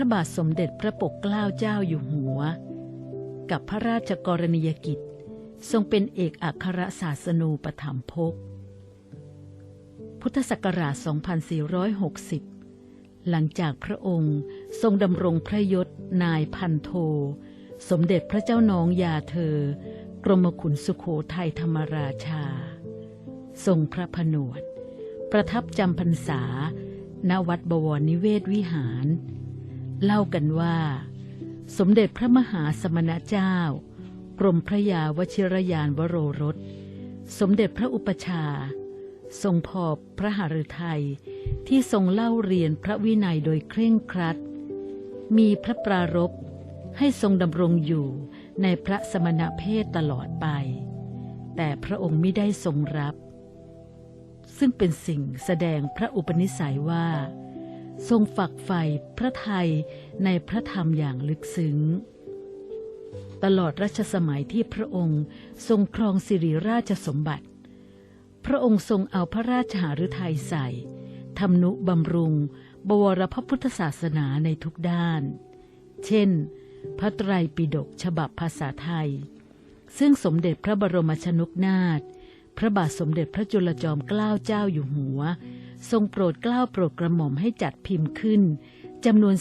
ระบาทสมเด็จพระปกเกล้าเจ้าอยู่หัว กับพระราชกรณียกิจ ทรงเป็นเอกอัครศาสนูปถัมภก พุทธศักราช 2460 หลังจากพระองค์ทรงดำรงพระยศนายพันโท สมเด็จพระเจ้าน้องยาเธอ กรมขุนสุโขทัยธรรมราชา ทรงพระผนวด ประทับจำพรรษาณวัดบวรนิเวศวิหาร เล่ากันว่า สมเด็จพระมหาสมณเจ้า กรมพระยาวชิรยานวโรรส สมเด็จพระอุปชา ทรงพอบพระหฤทัยที่ทรงเล่าเรียนพระวินัยโดยเคร่งครัด มีพระปรารภให้ทรงดำรงอยู่ในพระสมณเพศตลอดไป แต่พระองค์ไม่ได้ทรงรับ ซึ่งเป็นสิ่งแสดงพระอุปนิสัยว่า ทรงฝักใฝ่พระไทยในพระธรรมอย่างลึกซึ้ง ตลอดรัชสมัยที่พระองค์ทรงครองสิริราชสมบัติ พระองค์ทรงเอาพระราชหฤทัยใส่ทำนุบำรุง บวรพระพุทธศาสนาในทุกด้าน เช่น พระไตรปิฎกฉบับภาษาไทย ซึ่งสมเด็จพระบรมชนกนาถพระบาทสมเด็จพระจุลจอมเกล้าเจ้าอยู่หัว ทรงโปรดเกล้าโปรดกระหม่อมให้จัดพิมพ์ขึ้นจำนวน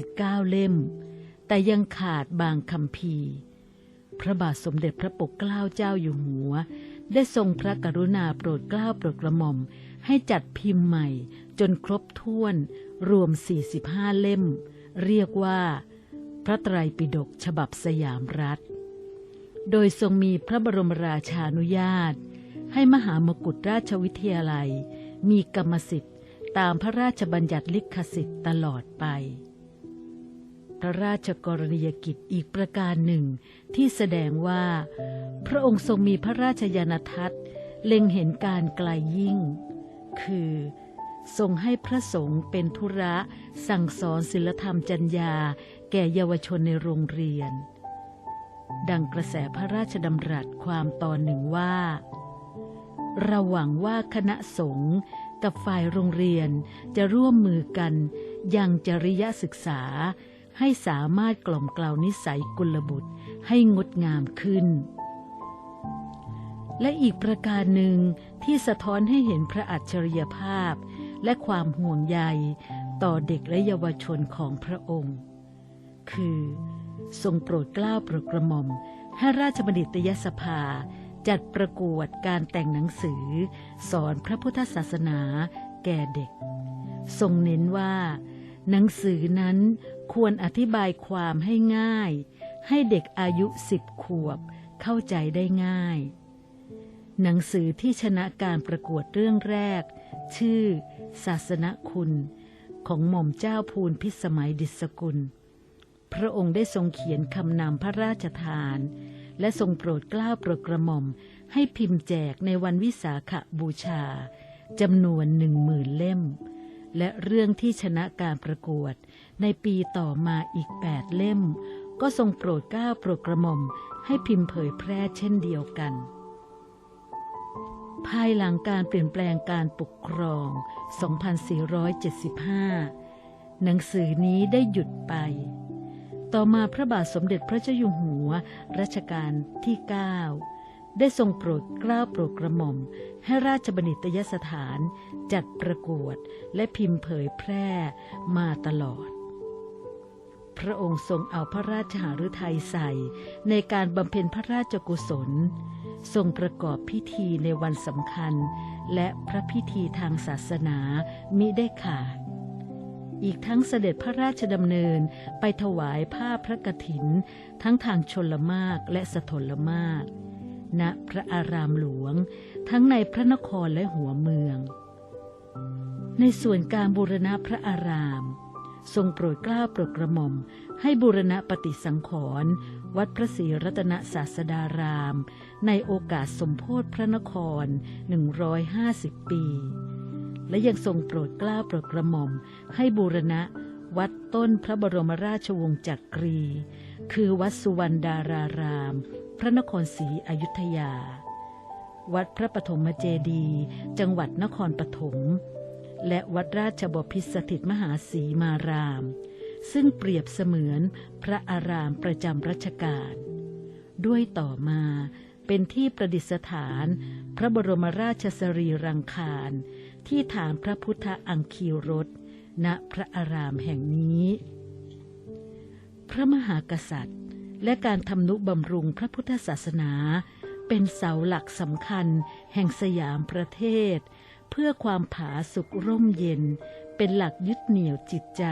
39 เล่ม แต่ยังขาดบางคำพีพระบาทสมเด็จพระปกเกล้าเจ้าอยู่หัว ได้ทรงพระกรุณาโปรดเกล้าโปรดกระหม่อม ให้จัดพิมพ์ใหม่ จนครบถ้วน รวม 45 เล่ม เรียกว่า พระไตรปิฎกฉบับสยามรัฐ โดยทรงมีพระบรมราชานุญาต ให้มหามกุฏราชวิทยาลัย มีกรรมสิทธิ์ตามพระราชบัญญัติลิขสิทธิ์ตลอดไป พระราชกรณียกิจอีกประการหนึ่ง ที่แสดงว่า พระองค์ทรงมีพระราชยานทัศน์เล็งเห็นการไกลยิ่ง คือทรงให้พระสงฆ์เป็นธุระสั่งสอนศิลธรรมจัญญาแก่เยาวชนในโรงเรียน ดังกระแสพระราชดำรัสความตอนหนึ่งว่า เระหวังว่าคณะสงฆ์กับฝ่ายโรงเรียนจะร่วมมือกันยังจริยศึกษา ให้สามารถกล่อมกล่าวนิสัยกุลบุตรให้งดงามขึ้น และอีกประการหนึ่งที่สะท้อนให้เห็นพระอัจฉริยภาพ และความห่วงใยต่อเด็กและเยาวชนของพระองค์ คือ ทรงโปรดเกล้าโปรดกระหม่อมให้ราชบัณฑิตยสภา จัดประกวดการแต่งหนังสือ สอนพระพุทธศาสนาแก่เด็ก ทรงเน้นว่า หนังสือนั้นควรอธิบายความให้ง่าย ให้เด็กอายุสิบขวบเข้าใจได้ง่าย หนังสือที่ชนะการประกวดเรื่องแรก ชื่อ ศาสนคุณ ของหม่อมเจ้าภูนพิสมัยดิษกุล พระองค์ได้ทรงเขียนคำนำพระราชทาน และทรงโปรดกล้าโปรดกระหม่อม ให้พิมพ์แจกในวันวิสาขบูชาจำนวนหนึ่งหมื่นเล่ม และเรื่องที่ชนะการประกวด ในปีต่อมาอีกแปดเล่ม ก็ทรงโปรดกล้าโปรดกระหม่อม ให้พิมพ์เผยแพร่เช่นเดียวกันภายหลังการเปลี่ยนแปลงการปกครอง 2475 หนังสือนี้ได้หยุดไป ต่อมาพระบาทสมเด็จพระเจ้าอยู่หัว รัชกาลที่ 9 ได้ทรงโปรดเกล้าโปรดกระหม่อม ให้ราชบัณฑิตยสถาน จัดประกวดและพิมพ์เผยแพร่มาตลอด พระองค์ทรงเอาพระราชหฤทัยใส่ ในการบำเพ็ญพระราชกุศล ทรงประกอบพิธีในวันสำคัญ และพระพิธีทางศาสนามิได้ขาด อีกทั้งเสด็จพระราชดำเนินไปถวายผ้าพระกฐิน ทั้งทางชนละมากและสถละมาก ณพระอารามหลวง ทั้งในพระนครและหัวเมือง ในส่วนการบูรณะพระอาราม ทรงโปรดเกล้าโปรดกระหม่อม ให้บูรณะปฏิสังขรณ์วัดพระศรีรัตนศาสดาราม ในโอกาสสมโพธิพระนคร 150 ปี และยังทรงโปรดกล้าโปรดกระหม่อม ให้บูรณะ วัดต้นพระบรมราชวงศ์จักรี คือวัดสุวรรณดาราราม พระนครศรีอยุธยา วัดพระปฐมเจดี จังหวัดนครปฐมและวัดราชบพิตรสถิตมหาสีมาราม ซึ่งเปรียบเสมือนพระอารามประจำรัชกาลด้วยต่อมาเป็นที่ประดิษฐาน พระบรมราชสรีรังคาร ที่ฐานพระพุทธอังคีรสณพระอารามแห่งนี้ พระมหากษัตริย์ และการทำนุบำรุงพระพุทธศาสนา เป็นเสาหลักสำคัญแห่งสยามประเทศ เพื่อความผาสุกร่มเย็น เป็นหลักยึดเหนี่ยวจิตใจ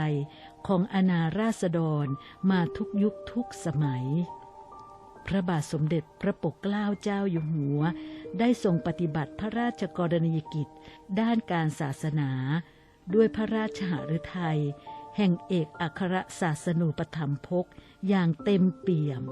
ของอาณาราษฎรมาทุกยุคทุกสมัย พระบาทสมเด็จพระปกเกล้าเจ้าอยู่หัว ได้ทรงปฏิบัติพระราชกรณียกิจ ด้านการศาสนา ด้วยพระราชหฤทัยแห่งเอกอัครศาสนูปถัมภกอย่างเต็มเปี่ยม